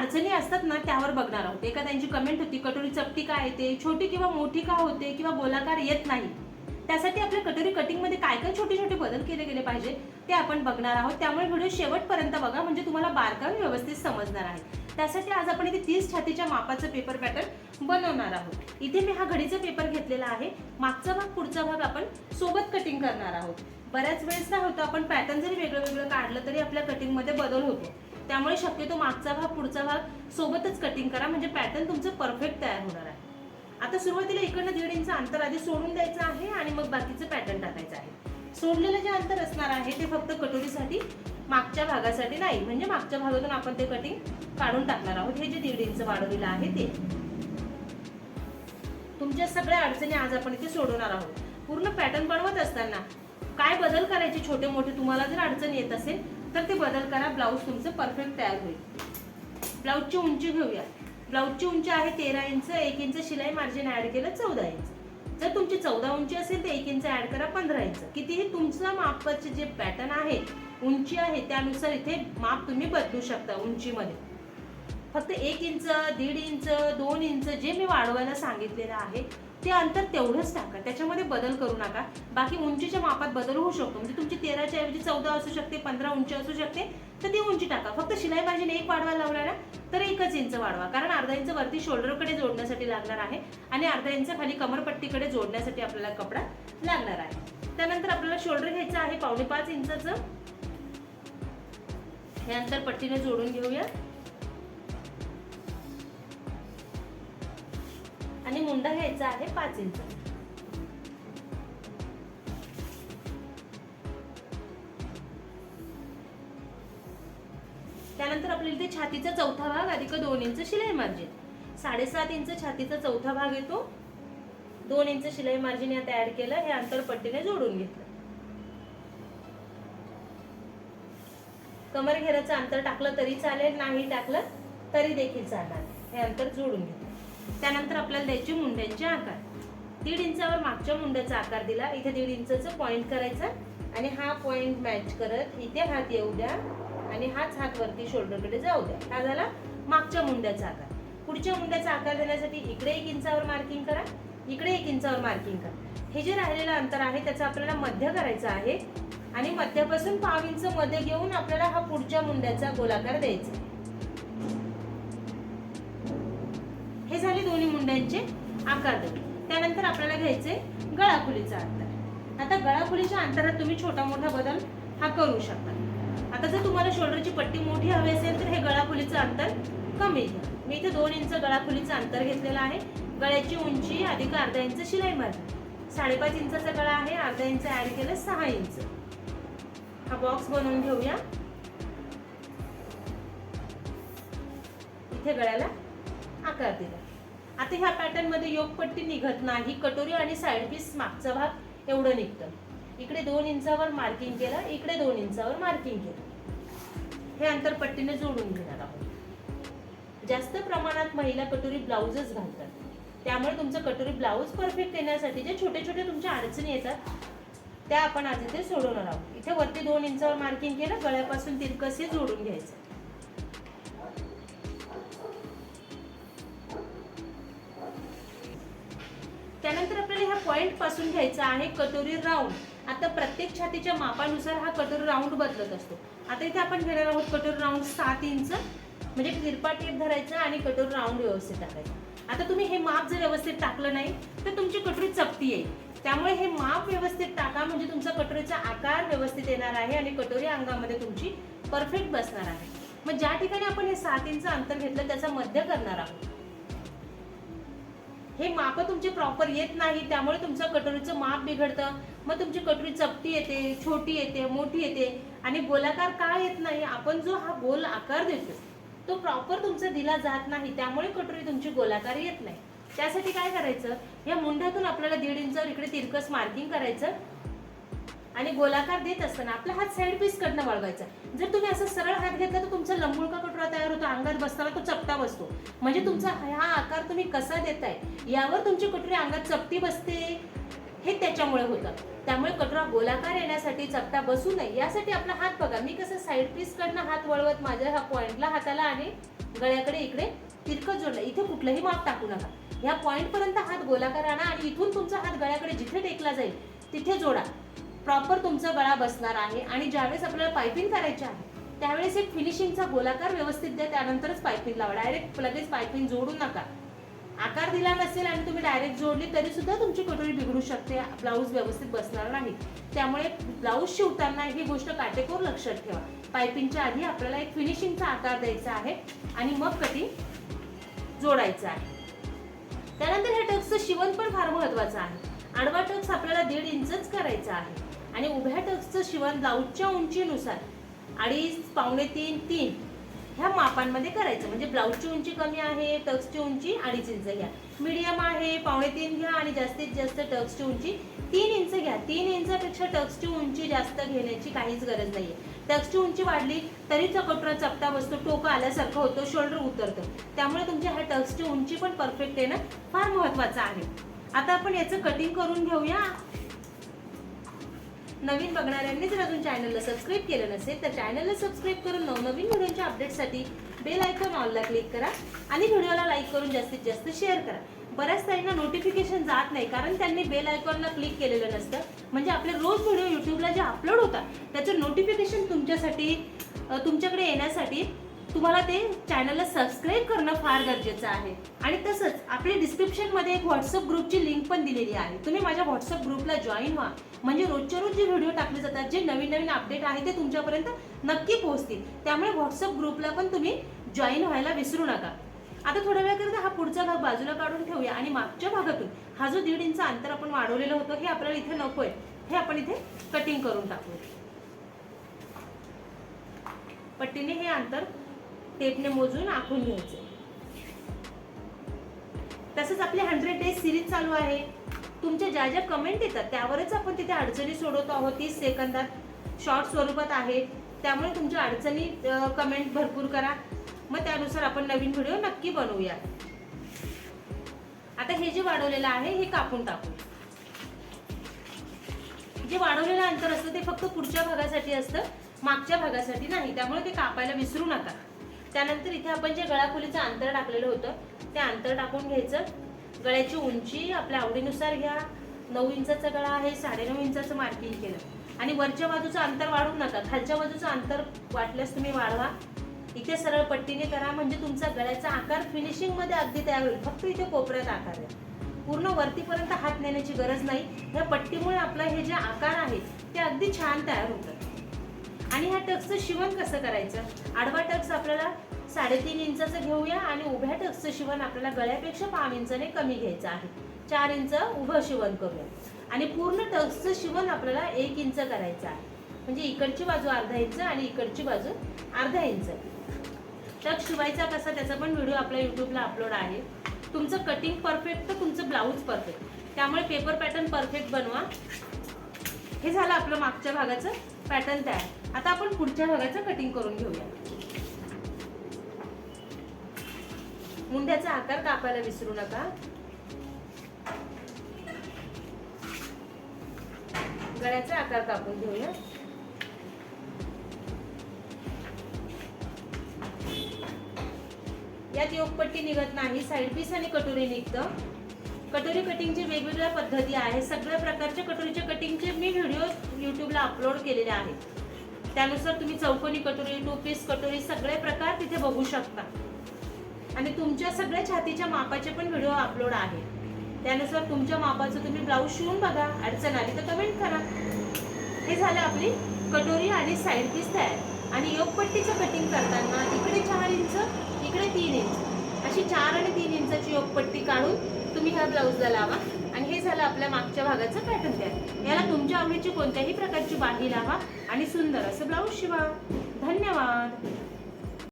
अडचणी असतात ना त्यावर बघणार आहोत. एका त्यांची कमेंट होती कटोरी चपटी का येते छोटी किंवा मोठी का होते किंवा गोलाकार येत नाही. त्यासाठी आपल्या कटोरी कटिंगमध्ये काय काय छोटे छोटे बदल केले गेले पाहिजे ते आपण बघणार आहोत. त्यामुळे व्हिडिओ शेवटपर्यंत बघा म्हणजे तुम्हाला बारकावे व्यवस्थित समजणार आहे. त्यासाठी आज आपण इथे तीस छातीच्या मापाचं पेपर पॅटर्न बनवणार आहोत. इथे मी हा घडीचा पेपर घेतलेला आहे. मागचा भाग पुढचा भाग आपण सोबत कटिंग करणार आहोत. बऱ्याच वेळेस काय होतं आपण पॅटर्न जरी वेगळं वेगळं काढलं तरी आपल्या कटिंगमध्ये बदल होतो. त्यामुळे शक्यतो मागचा भाग पुढचा भाग सोबतच कटिंग करा. म्हणजे पॅटर्न तुमचं परफेक्ट तयार होणार आहे. आता सुरुवातीला इकडनं दीड इंच अंतर आधी सोडून द्यायचं आहे आणि मग बाकीचं पॅटर्न टाकायचं आहे. सोडलेलं जे अंतर असणार आहे ते फक्त कटोरीसाठी मागच्या भागासाठी नाही म्हणजे मागच्या भागातून आपण ते कटिंग काढून टाकणार आहोत. हे जे दीड इंच वाढवलेलं आहे ते. तुमच्या सगळ्या अडचणी आज आपण इथे सोडवणार आहोत. पूर्ण पॅटर्न बनवत असताना काय बदल करायचे छोटे मोठे तुम्हाला जर अडचण येत असेल तर ते बदल करा. ब्लाऊज तुमचं परफेक्ट तयार होईल. ब्लाऊजची उंची घेऊया. ब्लाऊजची उंची आहे तेरा इंच एक इंच शिलाई मार्जिन ऍड केलं चौदा इंच. जर तुमची चौदा उंची असेल तर एक इंच ऍड करा पंधरा इंच. कितीही तुमचं मापाचे जे पॅटर्न आहे उंची आहे त्यानुसार इथे माप तुम्ही बदलू शकता उंचीमध्ये. फक्त एक इंच दीड इंच दोन इंच जे मी वाढवायला सांगितलेलं आहे ते अंतर तेवढंच टाका. त्याच्यामध्ये बदल करू नका. बाकी उंचीच्या मापात बदल होऊ शकतो. म्हणजे तुमची तेराच्या ऐवजी चौदा असू शकते पंधरा उंची असू शकते तर ती उंची टाका. फक्त शिलाई मार्जिन एक वाढवायला लावला ना तर एकच इंच वाढवा. कारण अर्धा इंच वरती शोल्डरकडे जोडण्यासाठी लागणार आहे आणि अर्धा इंच खाली कमरपट्टीकडे जोडण्यासाठी आपल्याला कपडा लागणार आहे. त्यानंतर आपल्याला शोल्डर घ्यायचं आहे पावणे पाच इंचाचं. हे अंतर पट्टीने जोडून घेऊया. आणि मुंडा घ्यायचा आहे पाच इंच. त्यानंतर आपल्याला इथे छातीचा चौथा भाग अधिक दोन इंच शिलाई मार्जिन साडेसात इंच छातीचा चौथा भाग येतो. दोन इंच शिलाई मार्जिन यात ऍड केलं हे अंतर पट्टीने जोडून घेतलं. कमर घेराचं अंतर टाकलं तरी चालेल नाही टाकलं तरी देखील चालणार. हे अंतर जोडून घेतलं. त्यानंतर आपल्याला द्यायचे मुंड्यांचे आकार. दीड इंचावर मागच्या मुंड्याचा आकार दिला. इथे दीड इंचाचं पॉईंट करायचा आणि हा पॉईंट मॅच करत इथे हात येऊ द्या आणि हाच हात वरती शोल्डरकडे जाऊ द्या. हा झाला मागच्या मुंड्याचा आकार. पुढच्या मुंड्याचा आकार देण्यासाठी इकडे एक इंचावर मार्किंग करा इकडे एक इंचावर मार्किंग करा. हे जे राहिलेलं अंतर आहे त्याचं आपल्याला मध्य करायचं आहे आणि मध्यापासून पाव इंच मध्ये घेऊन आपल्याला हा पुढच्या मुंड्याचा गोलाकार द्यायचा हे झाले दोन्ही मुंड्यांचे आकार त्यानंतर आपल्याला घ्यायचे गळाखुलीचा अंतर. आता गळाखुलीच्या अंतरात तुम्ही छोटा मोठा बदल हा करू शकता. आता जर तुम्हाला शोल्डरची पट्टी मोठी हवी असेल तर हे गळाखुलीचं अंतर कमी घ्या. मी इथे दोन इंच गळाखुलीचं अंतर घेतलेलं आहे. गळ्याची उंची अधिक अर्धा इंच शिलाई मारली साडेपाच इंचाचा गळा आहे अर्धा इंच ऍड केलं सहा इंच. हा बॉक्स बनवून घेऊया. इथे गळ्याला आकार दिला. आता ह्या पॅटर्नमध्ये योगपट्टी निघत नाही कटोरी आणि साइड पीस मागचा भाग एवढं निघतं. इकडे दोन इंचावर मार्किंग केलं इकडे दोन इंचावर मार्किंग केलं. हे अंतर पट्टीने जोडून घेणार आहोत. जास्त प्रमाणात महिला कटोरी ब्लाउजच घालतात. त्यामुळे तुमचं कटोरी ब्लाऊज परफेक्ट येण्यासाठी जे छोटे छोटे तुमच्या अडचणी येतात त्या आपण आज इथे सोडवणार आहोत. इथे वरती दोन इंचावर मार्किंग केलं गळ्यापासून तिरकस हे जोडून घ्यायचं. पॉइंटपासून घ्यायचा आहे कटोरी राऊंड आता प्रत्येक छातीच्या मापानुसार हा कटोरी राऊंड बदलत असतो. आता इथे आपण घेणार आहोत कटोरी राऊंड सात इंच म्हणजे तिरपा टेप धरायचा आणि कटोरी राऊंड व्यवस्थित टाकायचा. आता तुम्ही हे माप जर व्यवस्थित टाकलं नाही तर तुमची कटोरी चपटी येईल. त्यामुळे हे माप व्यवस्थित टाका म्हणजे तुमचा कटोरीचा आकार व्यवस्थित येणार आहे आणि कटोरी अंगामध्ये तुमची परफेक्ट बसणार आहे. मग ज्या ठिकाणी आपण हे सात इंच अंतर घेतलं त्याचा मध्य करणार आहोत. हे माप तुमचे प्रॉपर येत नाही त्यामुळे तुमचं कटोरीचं माप बिघडतं. मग तुमची कटोरी चपटी येते छोटी येते मोठी येते. आणि गोलाकार का येत नाही? आपण जो हा गोल आकार देतो तो प्रॉपर तुमचा दिला जात नाही. त्यामुळे कटोरी तुमची गोलाकार येत नाही. त्यासाठी काय करायचं? या मुंड्यातून आपल्याला दीड इंचावर इकडे तिरकस मार्किंग करायचं. आणि गोलाकार देत असताना आपला हात साईड पीस कडनं वळवायचा. जर तुम्ही असं सरळ हात घेतला तर तुमचा लंबुळका कटोरा तयार होतो? अंगात बसताना तो चपटा बसतो. म्हणजे तुमचा हा आकार तुम्ही कसा देताय यावर तुमची कटोरी अंगात चपटी बसते हे त्याच्यामुळे होतं. त्यामुळे कटोरा गोलाकार येण्यासाठी चपटा बसू नये यासाठी आपला हात बघा. मी कसं साईड पीस कडनं हात वळवत माझ्या हा पॉइंटला हाताला आणि गळ्याकडे इकडे तिरकत जोडलं. इथे कुठलंही माप टाकू नका. ह्या पॉईंटपर्यंत हात गोलाकार आणा आणि इथून तुमचा हात गळ्याकडे जिथे टेकला जाईल तिथे जोडा. प्रॉपर तुमचा गळा बसणार आहे आणि ज्यावेळेस आपल्याला पायपिंग करायची आहे त्यावेळेस एक फिनिशिंगचा गोलाकार व्यवस्थित द्या त्यानंतरच पायपिंग लावा. डायरेक्ट लगेच पायपिंग जोडू नका. आकार दिला नसेल आणि तुम्ही डायरेक्ट जोडली तरी सुद्धा तुमची कटोरी बिघडू शकते. ब्लाऊज व्यवस्थित बसणार नाही. त्यामुळे ब्लाऊज शिवताना ही गोष्ट काटेकोर लक्षात ठेवा. पायपिंगच्या आधी आपल्याला एक फिनिशिंगचा आकार द्यायचा आहे आणि मग कटिंग जोडायचं आहे. त्यानंतर ह्या टक्सचं शिवण पण फार महत्वाचं आहे. आडवा टक्स आपल्याला दीड इंचच करायचा आहे. आणि उभ्या टक्सचं शिवण ब्लाऊजच्या उंचीनुसार. अडीच पावणे तीन तीन. ह्या मापांमध्ये करायचं. म्हणजे ब्लाऊजची उंची कमी आहे टक्सची उंची अडीच इंच घ्या. मीडियम आहे पावणे तीन घ्या आणि जास्तीत जास्त टक्सची उंची तीन इंच घ्या. तीन इंचापेक्षा टक्सची उंची जास्त घेण्याची काहीच गरज नाहीये. टक्सची उंची वाढली तरी चकोटरा चपटा बसतो टोकं आल्यासारखं होतं शोल्डर उतरतं. त्यामुळे तुमच्या ह्या टक्सची उंची पण परफेक्ट येणं फार महत्त्वाचं आहे. आता आपण याचं कटिंग करून घेऊया. नवीन बघणाऱ्यांनी जर अजून चॅनलला सबस्क्राईब केलं नसेल तर चॅनलला सबस्क्राईब करून नवनवीन व्हिडिओच्या अपडेटसाठी बेल आयकॉन ऑनला क्लिक करा आणि व्हिडिओला लाईक करून जास्तीत जास्त शेअर करा. बऱ्याच ताईंना नोटिफिकेशन जात नाही कारण त्यांनी बेल आयकॉनला क्लिक केलेलं नसतं. म्हणजे आपले रोज व्हिडिओ युट्यूबला जे अपलोड होतात त्याचं नोटिफिकेशन तुमच्यासाठी तुमच्याकडे येण्यासाठी तुम्हाला ते चॅनलला सबस्क्राईब करणं फार गरजेचं आहे. आणि तसंच आपल्या डिस्क्रिप्शनमध्ये एक व्हॉट्सअप ग्रुपची लिंक पण दिलेली आहे. तुम्ही माझ्या व्हॉट्सअप ग्रुपला जॉईन व्हा. म्हणजे रोजच्या रोज जे व्हिडिओ टाकले जातात जे नवीन नवीन अपडेट आहे ते तुमच्यापर्यंत नक्की पोहोचतील. त्यामुळे व्हॉट्सअप ग्रुपला पण तुम्ही जॉईन व्हायला विसरू नका. आता थोड्या वेळाकरता हा पुढचा भाग बाजूला काढून ठेवूया. आणि मागच्या भागातून हा जो दीड इंच अंतर आपण वाढवलेलं होतं हे आपल्याला इथे नकोय हे आपण इथे कटिंग करून टाकू पट्टीने हे अंतर टेपने मोजून आखून घ्यायचे. तसंच आपली हंड्रेड डेज सिरीज चालू आहे. तुमच्या ज्या ज्या कमेंट येतात त्यावरच आपण तिथे अडचणी सोडवतो आहोत. तीस सेकंदात शॉर्ट स्वरूपात आहे. त्यामुळे तुमच्या अडचणी कमेंट भरपूर करा. मग त्यानुसार आपण नवीन व्हिडिओ नक्की बनवूया. आता हे जे वाढवलेलं आहे हे कापून टाकू जे वाढवलेलं अंतर असतं ते फक्त पुढच्या भागासाठी असतं. मागच्या भागासाठी नाही. त्यामुळे ते कापायला विसरू नका. त्यानंतर इथे आपण जे गळाखोलीचं अंतर टाकलेलं होतं ते अंतर टाकून घ्यायचं. गळ्याची उंची आपल्या आवडीनुसार घ्या. नऊ इंचाचा गळा आहे साडेनऊ इंचाचं मार्किंग केलं. आणि वरच्या बाजूचं अंतर वाढवू नका. खालच्या बाजूचं अंतर वाटल्यास तुम्ही वाढवा. इथे सरळ पट्टीने करा. म्हणजे तुमचा गळ्याचा आकार फिनिशिंगमध्ये अगदी तयार होईल. फक्त इथे कोपऱ्यात आकार आहे. पूर्ण वरतीपर्यंत हात नेण्याची गरज नाही. ह्या पट्टीमुळे आपला हे जे आकार आहे ते अगदी छान तयार होतं. आणि ह्या टक्सचं शिवण कसं करायचं? आडवा टक्स आपल्याला साडेतीन इंचाचं घेऊया आणि उभ्या टक्सचं शिवण आपल्याला गळ्यापेक्षा पाव इंचाने कमी घ्यायचं आहे. चार इंच उभं शिवण करूया. आणि पूर्ण टक्सचं शिवण आपल्याला एक इंच करायचं आहे. म्हणजे इकडची बाजू अर्धा इंच आणि इकडची बाजू अर्धा इंच. टक शिवायचा कसा त्याचा पण व्हिडिओ आपल्या यूट्यूबला अपलोड आहे. तुमचं कटिंग परफेक्ट तर तुमचं ब्लाऊज परफेक्ट त्यामुळे पेपर पॅटर्न परफेक्ट बनवा. हे झालं आपलं मागच्या भागाचं पॅटर्न तयार. आता आपण पुढच्या भागाचं कटिंग करून घेऊया. मुंड्याचा आकार कापायला विसरू नका. गळ्याचा आकार कापून घेऊया. यात योगपट्टी निघत नाही साईड पीस आणि कटोरी निघतं. कटोरी कटिंगची वेगवेगळ्या पद्धती आहेत. सगळ्या प्रकारच्या कटोरीच्या कटिंगचे मी व्हिडिओ युट्यूबला अपलोड केलेले आहेत. त्यानुसार तुम्ही चौकोनी कटोरी टू पीस कटोरी सगळे प्रकार तिथे बघू शकता. आणि तुमच्या सगळ्या छातीच्या मापाचे पण व्हिडिओ अपलोड आहे त्यानुसार तुमच्या मापाचं तुम्ही ब्लाऊज शिवून बघा अडचण आली तर कमेंट करा. हे झालं आपली कटोरी आणि साईड पीस तयार. आणि योगपट्टीचं कटिंग करताना इकडे चार इंच इकडे तीन इंच अशी चार आणि तीन इंचाची योगपट्टी काढून तुम्ही ह्या ब्लाऊजला लावा. आणि हे झालं आपल्या मागच्या भागाचं पॅटर्न तयार. याला तुमच्या आवडीची कोणत्याही प्रकारची बाही लावा आणि सुंदर असं ब्लाऊज शिवा. धन्यवाद.